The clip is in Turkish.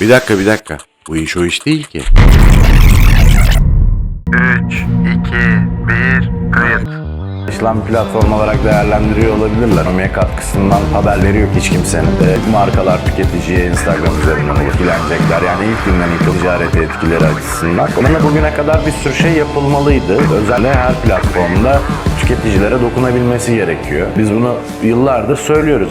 Bir dakika bir dakika. Bu iş o iş değil ki. 3, 2, 1, kayıt. İşlem platform olarak değerlendiriyor olabilirler. Ekonomiye katkısından haberleri yok hiç kimsenin. E, markalar tüketiciye Instagram üzerinden etkilenecekler. Yani ilk günden ilk ticareti etkileri açısından. Ama bugüne kadar bir sürü şey yapılmalıydı. Özellikle her platformda tüketicilere dokunabilmesi gerekiyor. Biz bunu yıllardır söylüyoruz.